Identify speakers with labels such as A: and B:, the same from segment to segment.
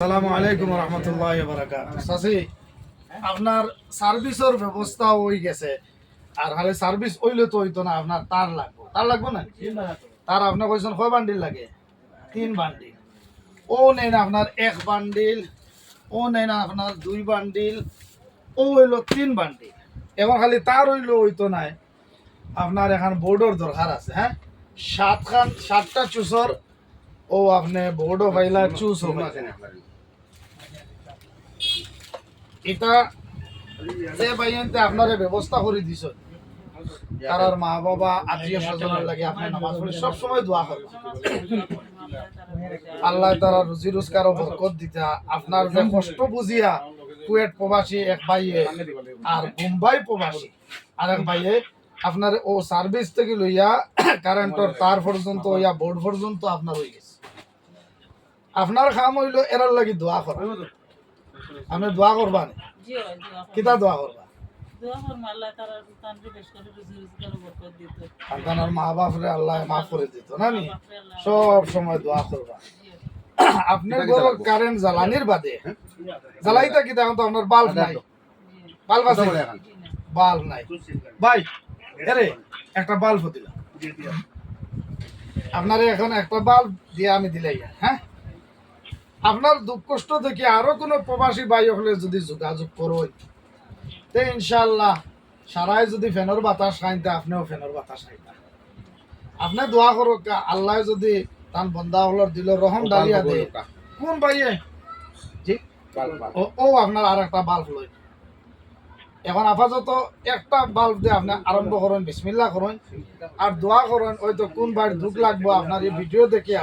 A: আসসালামু আলাইকুম রহমতুল্লাহ বারাকাত চাচি আপনার সার্ভিসের ব্যবস্থা হয়ে গেছে। আর হালে সার্ভিস হইলে তো হইতো না, আপনার তার লাগবো। তার লাগবো না? তার আপনার কইছেন কয় বান্ডিল লাগে? তিন বান্ডিল। ও না আপনার এক বান্ডিল, ও না আপনার দুই বান্ডিল, ও হইল তিন বান্ডিল। এবার খালি তার হইল হইতো নাই আপনার এখন বোর্ডের দরকার আছে হ্যাঁ? সাতখান, সাতটা চুসর ও, আপনি বোর্ডও পাইলা চুস হবে এটা যে বাইনতে আপনারে ব্যবস্থা করে দিছ, তারার মা বাবা আত্মীয় স্বজনের লাগে আপনি নামাজ পড়ে সব সময় দোয়া করবেন আল্লাহ তারা রুজি রোজগার বরকত দিতা, আপনার যে কষ্ট বুঝিয়া কুয়েট প্রবাসী এক ভাইয়ে আর মুম্বাই প্রবাসী আর এক ভাইয়ে আপনার ও সার্ভিস থেকে লইয়া কারেন্টর তার পর্যন্ত, ইয়া বোর্ড পর্যন্ত আপনার হয়ে গেছে। আপনার কাম হইল এরার লাগি দোয়া করা আমি দোয়া করবা নি? কিতা দোয়া করবা আপনার মা বাপরে আল্লাহ মাফ করে দিত না? নি সব সময় দোয়া করবা আপনার ঘরের কারেন্ট জ্বালানির বাদে জ্বালাইতা কি দেখুন তো আপনার বাল্ব নাই। বাল্ব আছে? বাল্ব নাই। ভাই একটা বাল্ব দিলাম। আপনারে এখন একটা বাল্ব দিয়ে আমি দিলাই হ্যাঁ? আপনার দুঃখ কষ্ট থেকে আরও কোনো প্রবাসী ভাই হলে যদি যোগাযোগ করো তে ইনশাল্লাহ সারাই যদি ফ্যানের বাতাস খাইতে আপনিও ফ্যানের বাতাস খাইতা আপনি দোয়া করো আল্লাহ যদি তান বন্ধা হলর দিল রহম ডালিয়া দে কোন ভাইয়ে? জি? ও আপনার আর একটা বাল্ব লই এখন আপাতত একটা বাল্ব দিয়ে আপনি আরম্ভ করেন, বিসমিল্লাহ করেন, আর দোয়া করেন, ওই তো কোন বার দুঃখ লাগবো আপনার এই ভিডিও দেখিয়া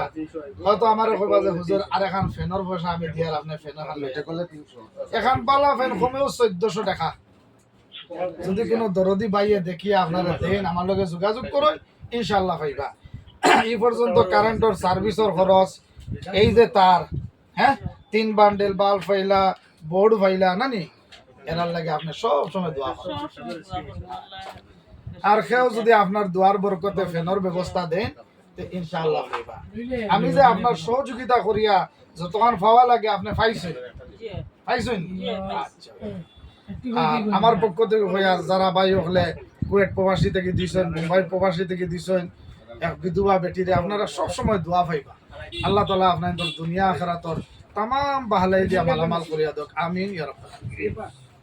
A: হয়তো আমার কইবা যে হুজুর, আর এখন ফ্যানের পয়সা আমি দিয়ার আপনি ফ্যান এখন লইয়া। এখন পালা ফ্যান কমেও চোদ্দশো টাকা। যদি কোনো দরদি বাইয়ে দেখিয়া আপনারা দেন, আমার লগে যোগাযোগ করুন ইনশাল্লাহ পাইবা এই পর্যন্ত কারেন্টর সার্ভিসের খরচ, এই যে তার হ্যাঁ? তিন বান্ডেল বাল্ব ফাইলা, বোর্ড ফাইলা নানি এনার লাগে আপনি সব সময় দোয়া করেন। আর কেউ যদি আপনার দুয়ার বরকতে ফ্যানের ব্যবস্থা দেন ইনশাআল্লাহ আমি যে আপনার সহযোগিতা করিয়া যতক্ষণ পাওয়া লাগে আপনি পাইছেন। পাইছেন? আচ্ছা। আর আমার পক্ষ থেকে হইয়া যারা ভাই হলে কুয়েট প্রবাসী থেকে দিছেন মুম্বাই প্রবাসী থেকে দিছেন এক বিধবা বেটিরে আপনারা সব সময় দোয়া পাইবা। আল্লাহ তালা আপনার দুনিয়া আখেরাতর তাম বাহালাই দিয়া মালামাল করিয়া দক আমিন ইয়া আলামিন।